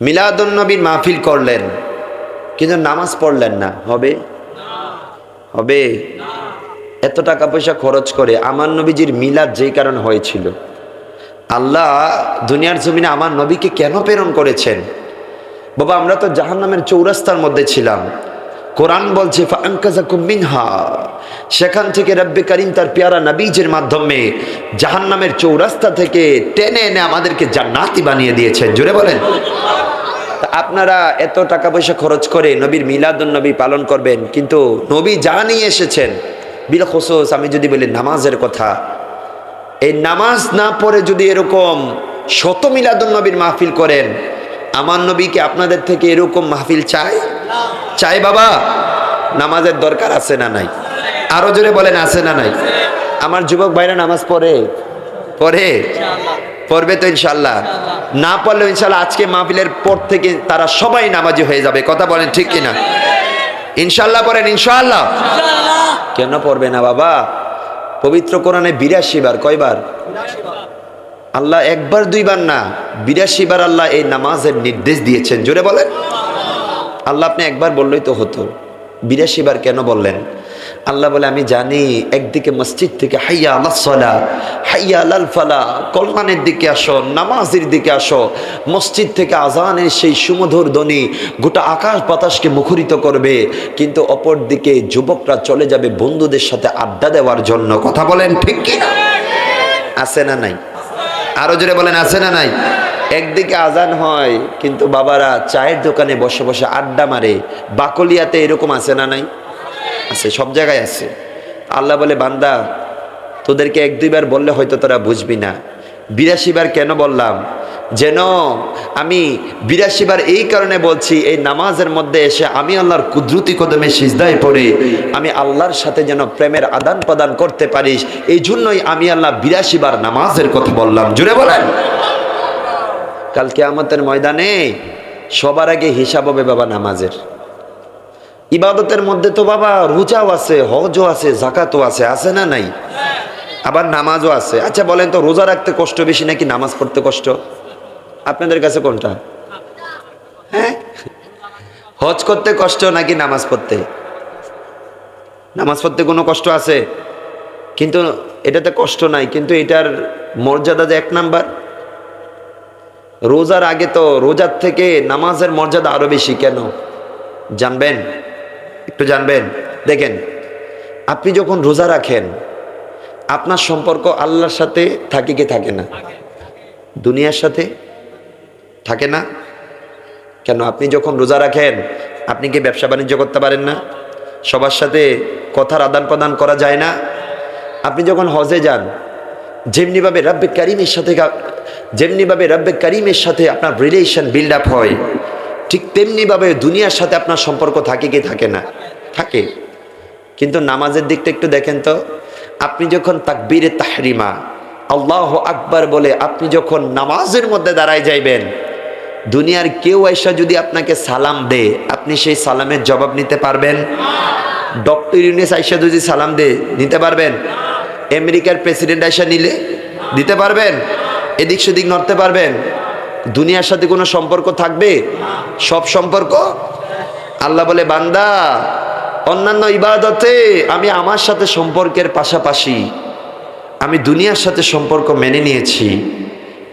মিলাদুন্নবীর মাহফিল করলেন, কিন্তু নামাজ পড়লেন না। হবে? হবে? এত টাকা পয়সা খরচ করে আমার নবীজির মিলাদ যেই কারণ হয়েছিল। আল্লাহ দুনিয়ার জমিনে আমার নবীকে কেন প্রেরণ করেছেন? বাবা, আমরা তো জাহান্নামের চৌরাস্তার মধ্যে ছিলাম। কোরআন বলছে সেখান থেকে রব্বে করিম তার পেয়ারা নবীজের মাধ্যমে জাহান্নামের চৌরাস্তা থেকে টেনে এনে আমাদেরকে জান্নাতি বানিয়ে দিয়েছেন। জোরে বলেন। তা আপনারা এত টাকা পয়সা খরচ করে নবীর মিলাদুন নবী পালন করবেন, কিন্তু নবী যা নিয়ে এসেছেন, বিল খোসোস, আমি যদি বলি নামাজের কথা, এই নামাজ না পড়ে যদি এরকম শত মিলাদুন নবীর মাহফিল করেন, আমার নবীকে আপনাদের থেকে এরকম মাহফিল চায়? চাই বাবা, নামাজের দরকার আছে না নাই? আরও জোরে বলেন, আছে না নাই? আমার যুবক ভাইরা নামাজ পড়ে? পড়ে? পড়বে তো ইনশাল্লাহ না পড়লেও ইনশাল্লাহ আজকে মাহফিলের পর থেকে তারা সবাই নামাজি হয়ে যাবে, কথা বলেন ঠিক কিনা? ইনশাল্লাহ পড়েন ইনশাল্লাহ কেন পড়বে না বাবা? পবিত্র কোরআনে বিরাশি বার, কয়বার? আল্লাহ একবার, দুইবার না, বিরাশি বার আল্লাহ এই নামাজের নির্দেশ দিয়েছেন, জোরে বলেন। আল্লাহ আপনি একবার বললেই তো হতো। বিরাশি বার কেন বললেন? আল্লাহ বলে, আমি জানি, একদিকে মসজিদ থেকে হাইয়া আল্লাহ সলা, হাইয়া আলাল ফালা কল্যাণের দিকে আসো, নামাজের দিকে আসো, মসজিদ থেকে আজানের সেই সুমধুর ধ্বনি গোটা আকাশ বাতাসকে মুখরিত করবে, কিন্তু অপর দিকে যুবকরা চলে যাবে বন্ধুদের সাথে আড্ডা দেওয়ার জন্য। কথা বলেন ঠিক কি আছে না নাই? আরও জোরে বলেন, আছে না নাই? একদিকে আজান হয়, কিন্তু বাবারা চায়ের দোকানে বসে বসে আড্ডা মারে, বাকলিয়াতে এরকম আছে না নাই? আছে, সব জায়গায় আছে। আল্লাহ বলে, বান্দা, তোদেরকে এক দুইবার বললে হয়তো তোরা বুঝবি না। বিরাশি বার কেন বললাম? যেন আমি বিরাশি বার এই কারণে বলছি, এই নামাজের মধ্যে এসে আমি আল্লাহর কুদরতি কদমে সিজদায় পড়ে, আমি আল্লাহর সাথে যেন প্রেমের আদান প্রদান করতে পারিস, এই জন্যই আমি আল্লাহ বিরাশি বার নামাজের কথা বললাম। জুড়ে বলেন। কালকে আমাদের ময়দানে সবার আগে হিসাব হবে বাবা নামাজের। ইবাদতের মধ্যে তো বাবা রোজাও আছে, হজও আছে, জাকাতও আছে আছে না নাই? আবার নামাজও আছে। আচ্ছা বলেন তো, রোজা রাখতে কষ্ট বেশি নাকি নামাজ পড়তে কষ্ট? আপনাদের কাছে কোনটা? হ্যাঁ? হজ করতে কষ্ট নাকি নামাজ পড়তে? নামাজ পড়তে কোনো কষ্ট আছে? কিন্তু এটাতে কষ্ট নাই, কিন্তু এটার মর্যাদা যে এক নাম্বার। রোজার আগে তো রোজার থেকে নামাজের মর্যাদা আরও বেশি কেন? জানবেন? একটু জানবেন। দেখেন, আপনি যখন রোজা রাখেন, আপনার সম্পর্ক আল্লাহর সাথে থাকে কি থাকে না? দুনিয়ার সাথে থাকে না? কেন আপনি যখন রোজা রাখেন, আপনি কি ব্যবসা বাণিজ্য করতে পারেন না? সবার সাথে কথার আদান প্রদান করা যায় না? আপনি যখন হজে যান যেমনিভাবে রব্বে করিমের সাথে যেমনিভাবে রব্বে করিমের সাথে আপনার রিলেশন বিল্ড আপ হয়, ঠিক তেমনিভাবে দুনিয়ার সাথে আপনার সম্পর্ক থাকে কি থাকে না? থাকে। কিন্তু নামাজের দিকটা একটু দেখেন তো। আপনি যখন তাকবীরে তাহরিমা, আল্লাহ আকবার বলে আপনি যখন নামাজের মধ্যে দাঁড়ায় যাইবেন, দুনিয়ার কেউ আইসা যদি আপনাকে সালাম দে আপনি সেই সালামের জবাব নিতে পারবেন। ডক্টর ইউনিস আইসা যদি সালাম দে নিতে পারবেন। আমেরিকার প্রেসিডেন্ট আইসা নিলে, দিতে পারবেন। এদিক সেদিক নড়তে পারবেন। দুনিয়ার সাথে কোনো সম্পর্ক থাকবে? সব সম্পর্ক? আল্লাহ বলে, বান্দা অন্যান্য ইবাদতে আমি আমার সাথে সম্পর্কের পাশাপাশি আমি দুনিয়ার সাথে সম্পর্ক মেনে নিয়েছি।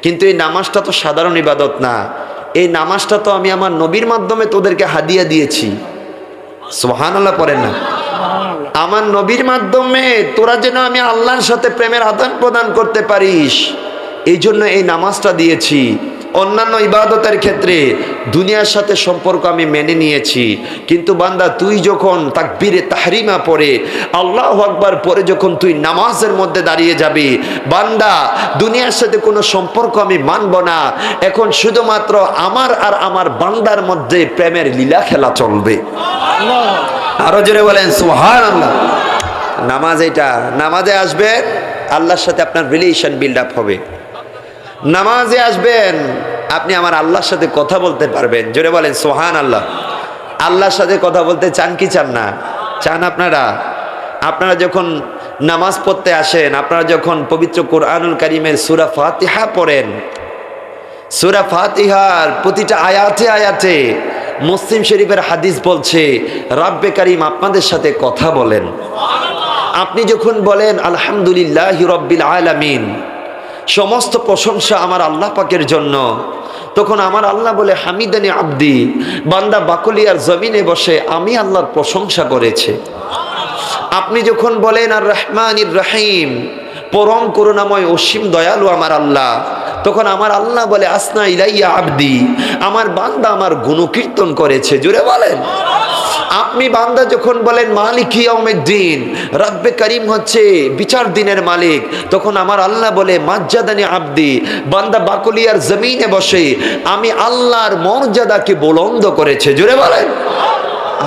কিন্তু এই নামাজটা তো সাধারণ ইবাদত না। এই নামাজটা তো আমি আমার নবীর মাধ্যমে তোদেরকে হাদিয়া দিয়েছি। সোহান সোহানাল্লাহ পড়েন না। আমার নবীর মাধ্যমে তোরা যেন আমি আল্লাহর সাথে প্রেমের আদান প্রদান করতে পারিস। এই জন্য এই নামাজটা দিয়েছি। অন্যান্য ইবাদতের ক্ষেত্রে দুনিয়ার সাথে সম্পর্ক আমি মেনে নিয়েছি। কিন্তু বান্দা, তুই যখন তাকবীরে তাহরিমা পড়ে, আল্লাহ আকবার পরে যখন তুই নামাজের মধ্যে দাঁড়িয়ে যাবি, বান্দা, দুনিয়ার সাথে কোনো সম্পর্ক আমি মানব না। এখন শুধুমাত্র আমার আর আমার বান্দার মধ্যে প্রেমের লীলা খেলা চলবে। আরও জোরে বলেন সুহান নামাজ এটা, নামাজে আসবে, আল্লাহর সাথে আপনার রিলেশন বিল্ড আপ হবে। নামাজে আসবেন, আপনি আমার আল্লাহর সাথে কথা বলতে পারবেন। জোরে বলেন সোহান আল্লাহ আল্লাহর সাথে কথা বলতে চান কি চান না? চান আপনারা? আপনারা যখন নামাজ পড়তে আসেন, আপনারা যখন পবিত্র কোরআনুল কারিমের সুরা ফাতিহা পড়েন, সুরা ফাতিহার প্রতিটা আয়াতে আয়াতে মুসলিম শরীফের হাদিস বলছে, রাব্বে কারিম আপনাদের সাথে কথা বলেন। আপনি যখন বলেন, আলহামদুলিল্লাহ রব্বিল আলামিন সমস্ত প্রশংসা আমার আল্লাহ পাকের জন্য। তখন আমার আল্লাহ বলে, হামিদানি আব্দি, বান্দা বাকুলিয়ার জমিনে বসে আমি আল্লাহর প্রশংসা করেছে। আপনি যখন বলেন, আর রহমান রাহিম, পরম করুণাময় অসীম দয়ালু আমার আল্লাহ। তখন আমার আল্লাহ বলে, আসনা ইলাইয়া আব্দি, আমার বান্দা আমার গুণকীর্তন করেছে। জুড়ে বলেন। আপনি বান্দা যখন বলেন, মালিক দিন রাব্বে করিম হচ্ছে বিচার দিনের মালিক। তখন আমার আল্লাহ বলে, মাজ্জাদানি আব্দি বান্দা বাকুলিয়ার জমিনে বসে, আমি আল্লাহর মর্যাদাকে বুলন্দ করেছে। জুড়ে বলেন।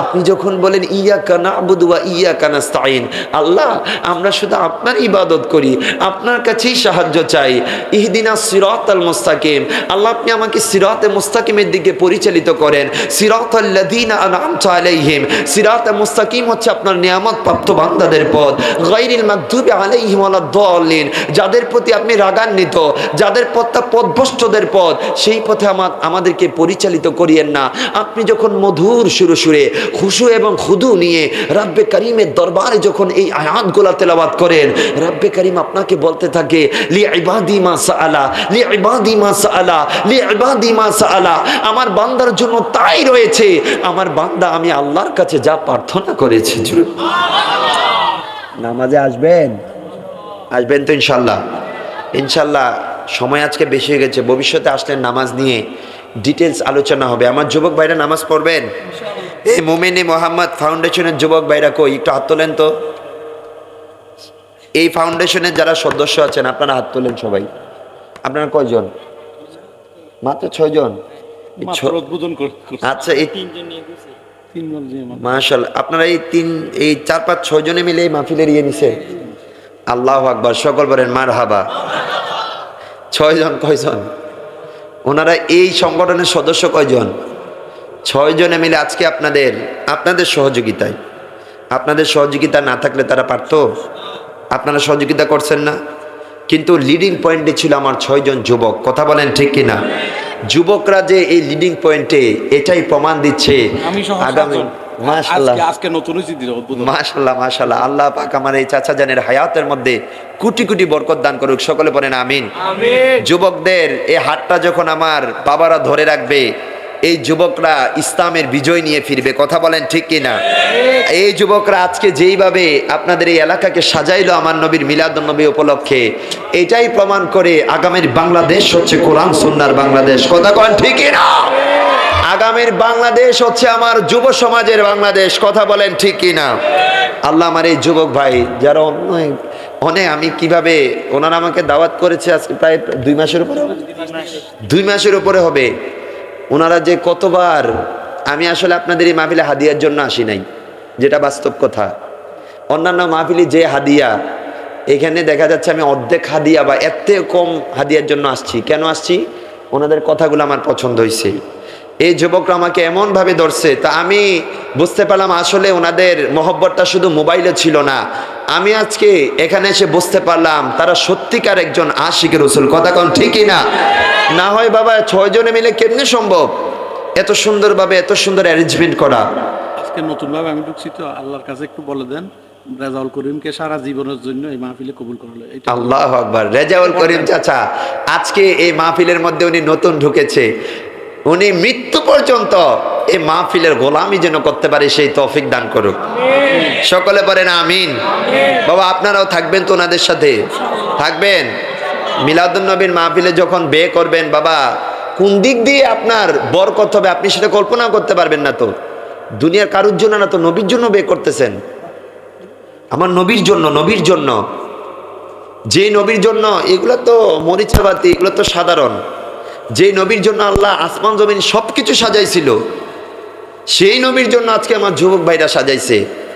আপনি যখন বলেন ইয়া কানা আবুদুয়া ইয়া কানাস্তাইন আল্লাহ, আমরা শুধু আপনার ইবাদত করি, আপনার কাছেই সাহায্য চাই। ইহদিনা সিরাত আল মুস্তাকিম, আল্লাহ আপনি আমাকে সিরাতে মুস্তাকিমের দিকে পরিচালিত করেন। সিরাত আল্লাদিনা আলাইহিম, সিরাত মুস্তাকিম হচ্ছে আপনার নিয়ামত প্রাপ্ত বান্দাদের পথ। গায়রিল মাগদুবি আলাইহিম ওয়ালাদ-দাল্লিন যাদের প্রতি আপনি রাগান্বিত, যাদের পথটা পথভ্রষ্টদের পথ, সেই পথে আমাদেরকে পরিচালিত করিয়েন না। আপনি যখন মধুর সুরে সুরে খুশু এবং খুদু নিয়ে রাব্বে করিমের দরবারে যখন এই আয়াতগুলা তেলাওয়াত করেন রাব্বে করিম আপনাকে বলতে থাকে লি ইবাদি মা সাআলা লি ইবাদি মা সাআলা লি ইবাদি মা সাআলা আমার বান্দার জন্য তাই রয়েছে আমার বান্দা আমি আল্লাহর কাছে যা প্রার্থনা করেছি। নামাজে আসবেন? আসবেন তো ইনশাল্লাহ ইনশাল্লাহ সময় আজকে বেশি হয়ে গেছে ভবিষ্যতে আসলেন নামাজ নিয়ে ডিটেলস আলোচনা হবে। আমার যুবক ভাইরা নামাজ পড়বেন? এই মোমেনে মোহাম্মদ ফাউন্ডেশনের যুবক ভাইরা কই একটু হাত তোলেন তো। এই ফাউন্ডেশনের যারা সদস্য আছেন আপনারা হাত তোলেন সবাই। আপনারা কয়জন? মাত্র ছয়জন। আচ্ছা এই মাশাল আপনারা এই তিন এই চার পাঁচ ছয় জনে মিলে এই মাহফিলের ইয়ে নিছে? আল্লাহ আকবার সকল বলেন মার হাবা ছয়জন কয়জন? ওনারা এই সংগঠনের সদস্য কয়জন? ছয় জনে মিলে আজকে আপনাদের আপনাদের সহযোগিতায়। আপনাদের সহযোগিতা না থাকলে তারা পারতো? আপনারা সহযোগিতা করছেন না? কিন্তু লিডিং পয়েন্টে ছিল আমার ছয়জন যুবক। কথা বলেন ঠিক কিনা? যুবকরা যে এই লিডিং পয়েন্টে এটাই প্রমাণ দিচ্ছে আগামী মাশাল্লাহ মাশাল্লাহ আল্লাহ পাক আমার এই চাচা জানের হায়াতের মধ্যে কোটি কোটি বরকত দান করুক। সকলে বলেন আমিন। যুবকদের এই হাতটা যখন আমার বাবারা ধরে রাখবে এই যুবকরা ইসলামের বিজয় নিয়ে ফিরবে কথা বলেন ঠিক কিনা? এই যুবকরা আজকে যেইভাবে আপনাদের এই এলাকাকে সাজাইলো আমার নবীর মিলাদ নবী উপলক্ষে এটাই প্রমাণ করে আগামীর বাংলাদেশ হচ্ছে কোরআন সুন্নার বাংলাদেশ। কথা বলেন ঠিক কিনা? আগামীর বাংলাদেশ হচ্ছে আমার যুব সমাজের বাংলাদেশ। কথা বলেন ঠিক কিনা? আল্লাহ আমার এই যুবক ভাই যারা অন্য অনেক আমি কীভাবে ওনারা আমাকে দাওয়াত করেছে আজকে প্রায় দুই মাসের উপরে হবে? দুই মাসের উপরে হবে। ওনারা যে কতবার, আমি আসলে আপনাদের এই মাহফিলে হাদিয়ার জন্য আসি নাই, যেটা বাস্তব কথা। অন্যান্য মাহফিলি যে হাদিয়া, এখানে দেখা যাচ্ছে আমি অর্ধেক হাদিয়া বা থেকে কম হাদিয়ার জন্য আসছি। কেন আসছি? ওনাদের কথাগুলো আমার পছন্দ হয়েছে। এই যুবকরা আমাকে এমনভাবে ধরছে, তা আমি বুঝতে পারলাম আসলে ওনাদের মহব্বতটা শুধু মোবাইলে ছিল না। আমি আজকে এখানে এসে বুঝতে পারলাম, তারা সত্যিকার একজন আশিকের রসুল। কথা কন ঠিকই না না হয় বাবা ছয়জনে মিলে কেমনে সম্ভব? এত সুন্দরভাবে এত সুন্দর অ্যারেঞ্জমেন্ট করা। আজকে নতুন ভাবে আমি ঢুকছি তো আল্লাহর কাছে একটু বলে দেন রেজাউল করিমকে সারা জীবনের জন্য এই মাহফিলে কবুল করল এটা আল্লাহ আকবার। রেজাউল করিম চাচা আজকে এই মাহফিলের মধ্যে উনি নতুন ঢুকেছে। উনি মৃত্যু পর্যন্ত এই মাহফিলের গোলামি যেন করতে পারে সেই তৌফিক দান করুক। সকলে বলেন আমিন। বাবা আপনারাও থাকবেন তো ওনাদের সাথে। থাকবেন? মিলাদুন্নবীর মাহফিলে যখন বে করবেন, বাবা, কোন দিক দিয়ে আপনার বরকত হবে আপনি সেটা কল্পনা করতে পারবেন না তো? দুনিয়ার কারুর জন্য না তো নবীর জন্য বে করতেছেন? আমার নবীর জন্য নবীর জন্য। যে নবীর জন্য, এগুলো তো মরিচাবাতি এগুলো তো সাধারণ। যে নবীর জন্য আল্লাহ আসমান, জমিন সব কিছু সাজাইছিল, সেই নবীর জন্য আজকে আমার যুবক ভাইরা সাজাইছে।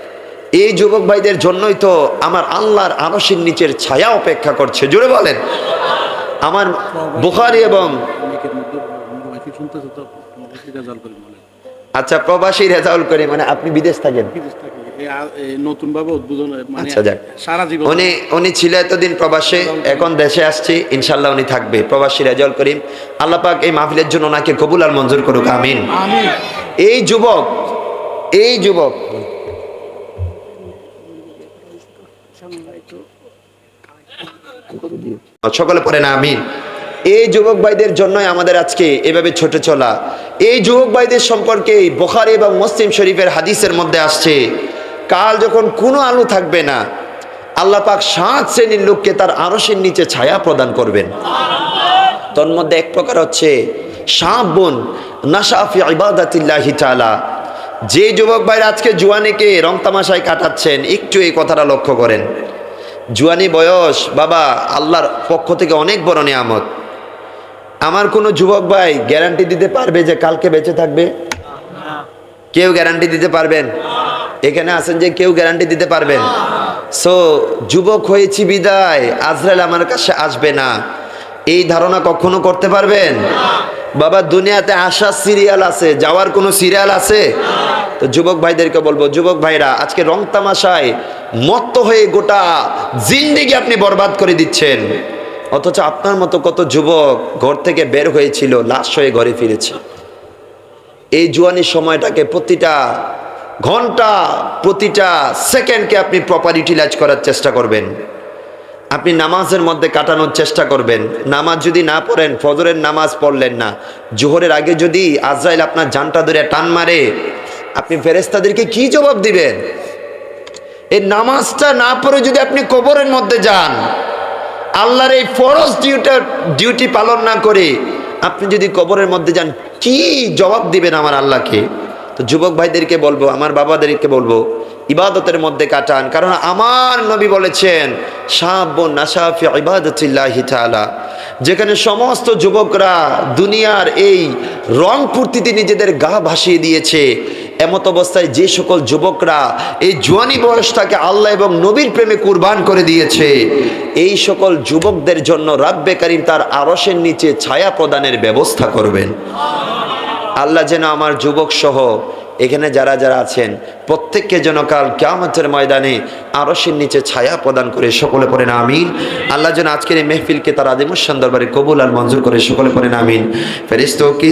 এই যুবক ভাইদের জন্যই তো আমার আল্লাহর আনসের নিচের ছায়া অপেক্ষা করছে। জোরে বলেন। আমার বুখারি এবং রেজাউল আচ্ছা প্রবাসী রেজাউল করে মানে আপনি বিদেশ থাকেন? আচ্ছা, উনি উনি ছিল এতদিন প্রবাসে এখন দেশে আসছি ইনশাল্লাহ উনি থাকবে। প্রবাসী রেজল করিম আল্লাপাক এই মাহফিলের জন্য ওনাকে কবুল আর মঞ্জুর করুক আমিন। আমি এই যুবক এই যুবক সকলে পড়ে না, আমিন। এই যুবক ভাইদের জন্যই আমাদের আজকে এভাবে ছোট চলা। এই যুবক ভাইদের সম্পর্কে বোখারি এবং মুসলিম শরীফের হাদিসের মধ্যে আসছে, কাল যখন কোনো আলো থাকবে না, আল্লাহ পাক সাত শ্রেণির লোককে তার আরসের নিচে ছায়া প্রদান করবেন। তন্মধ্যে এক প্রকার হচ্ছে, সাপ বোন নাসাফি ইবাদাতিল্লাহি তাআলা। যে যুবক ভাইরা আজকে জুয়ানিকে রং তামাশায় কাটাচ্ছেন, একটু এই কথাটা লক্ষ্য করেন। জুয়ানি বয়স, বাবা, আল্লাহর পক্ষ থেকে অনেক বড় নিয়ামত। আমার কোনো যুবক ভাই গ্যারান্টি দিতে পারবে যে কালকে বেঁচে থাকবে? কেউ গ্যারান্টি দিতে পারবেন? এখানে আছেন যে কেউ গ্যারান্টি দিতে পারবেন? সো যুবক হয়েছি বিদায়, আজরাইল আমার কাছে আসবে না। এই ধারণা কখনো করতে পারবেন? বাবা, দুনিয়াতে আসার সিরিয়াল আছে, যাওয়ার কোনো সিরিয়াল আছে? তো যুবক ভাইদেরকে বলব, যুবক ভাইরা, আজকে রং তামাশায় মত্ত হয়ে গোটা জিন্দিগি আপনি বরবাদ করে দিচ্ছেন। অথচ আপনার মতো কত যুবক ঘর থেকে বের হয়েছিল, লাশ হয়ে ঘরে ফিরেছে। এই জুয়ানির সময়টাকে প্রতিটা ঘণ্টা, প্রতিটা সেকেন্ডকে আপনি প্রপার ইউটিলাইজ করার চেষ্টা করবেন। আপনি নামাজের মধ্যে কাটানোর চেষ্টা করবেন। নামাজ যদি না পড়েন, ফজরের নামাজ পড়লেন না। জোহরের আগে যদি আজরাইল আপনার জানটা ধরে টান মারে আপনি ফেরেস্তাদেরকে কি জবাব দিবেন? এই নামাজটা না পড়ে যদি আপনি কবরের মধ্যে যান, আল্লাহর এই ফরজ ডিউটা ডিউটি পালন না করে আপনি যদি কবরের মধ্যে যান, কি জবাব দিবেন আমার আল্লাহকে? তো যুবক ভাইদেরকে বলব, আমার বাবাদেরকে বলব, ইবাদতের মধ্যে কাটান। কারণ আমার নবী বলেছেন সাহাব্বন নাসাফি তাআলা। যেখানে সমস্ত যুবকরা দুনিয়ার এই রং পূর্তিতে নিজেদের গা ভাসিয়ে দিয়েছে এমত অবস্থায় যে সকল যুবকরা এই জোয়ানি বয়সটাকে আল্লাহ এবং নবীর প্রেমে কুরবান করে দিয়েছে, এই সকল যুবকদের জন্য রাব্বে কারিম তার আরসের নিচে ছায়া প্রদানের ব্যবস্থা করবেন। আল্লাহ যেন আমার যুবক সহ এখানে যারা যারা আছেন, প্রত্যেককে যেন কাল কেয়ামতের ময়দানে আরসের নিচে ছায়া প্রদান করে সকলে পড়েন আমিন। আল্লাহ যেন আজকের এই মেহফিলকে তার আদিমুসান দরবারে কবুল আর মঞ্জুর করে সকলে পড়েন আমিন। ফেরিস্ত কি